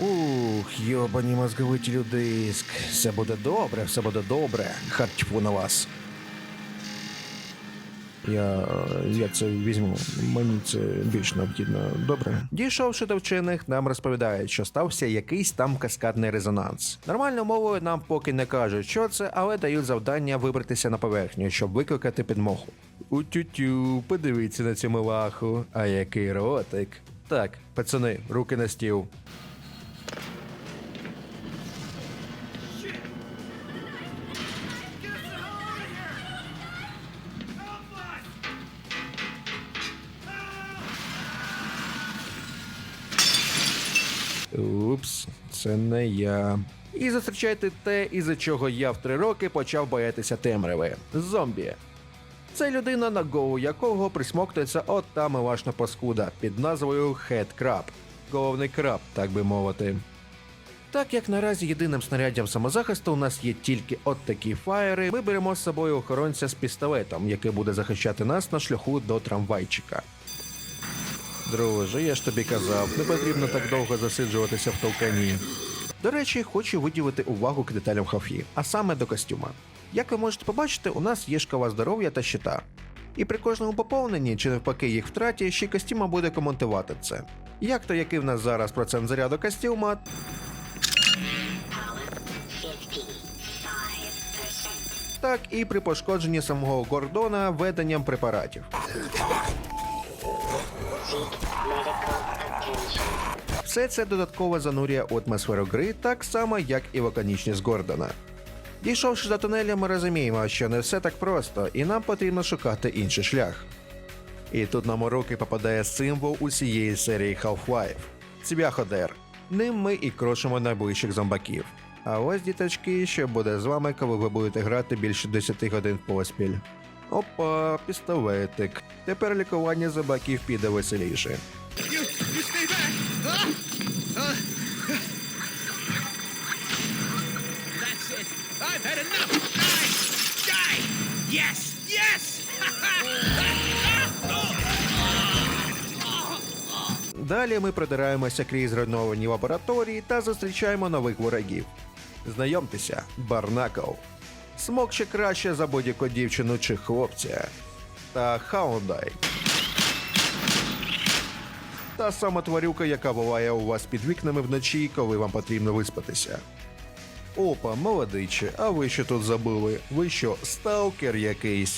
Ух, йобані мозговителю диск. Все буде добре, все буде добре. Хартьфу на вас. Я, я це візьму. Мені це більш необхідно. Добре. Дійшовши до вчених, нам розповідають, що стався якийсь там каскадний резонанс. Нормальною мовою нам поки не кажуть, що це, але дають завдання вибратися на поверхню, щоб викликати підмогу. Утю-тю, подивіться на цю милаху. А який ротик. Так, пацани, руки на стіл. Упс, це не я. І зустрічайте те, із-за чого я в три роки почав боятися темряви. Зомбі. Це людина, на голову якого присмоктується от та милашна паскуда під назвою Crab. Головний краб, так би мовити. Так як наразі єдиним снаряддям самозахисту у нас є тільки от такі фаєри, ми беремо з собою охоронця з пістолетом, який буде захищати нас на шляху до трамвайчика. Друже, я ж тобі казав, не потрібно так довго засиджуватися в толкані. До речі, хочу виділити увагу к деталям хафі, а саме до костюма. Як ви можете побачити, у нас є шкала здоров'я та щита. І при кожному поповненні чи навпаки їх втраті, ще костюма буде коментувати це. Як то який в нас зараз процент заряду костюма, 55%. так і при пошкодженні самого Гордона веденням препаратів. Все це додатково занурює у атмосферу гри, так само як і лаконічність Гордона. Дійшовши до тунеля, ми розуміємо, що не все так просто, і нам потрібно шукати інший шлях. І тут нам у руки попадає символ усієї серії Half-Life – цвяходер. Ним ми і крошимо найближчих зомбаків. А ось діточки, що буде з вами, коли ви будете грати більше 10 годин поспіль. Опа, пістолетик. Тепер лікування зомбаків піде веселіше. Далі ми продираємося крізь зруйновані лабораторії та зустрічаємо нових ворогів. Знайомтеся, Барнакл. Смок ще краще за будь-яку дівчину чи хлопця. Та Хаундай. Та сама тварюка, яка буває у вас під вікнами вночі, коли вам потрібно виспатися. Опа, молодиче, а ви що тут забули? Ви що, сталкер якийсь?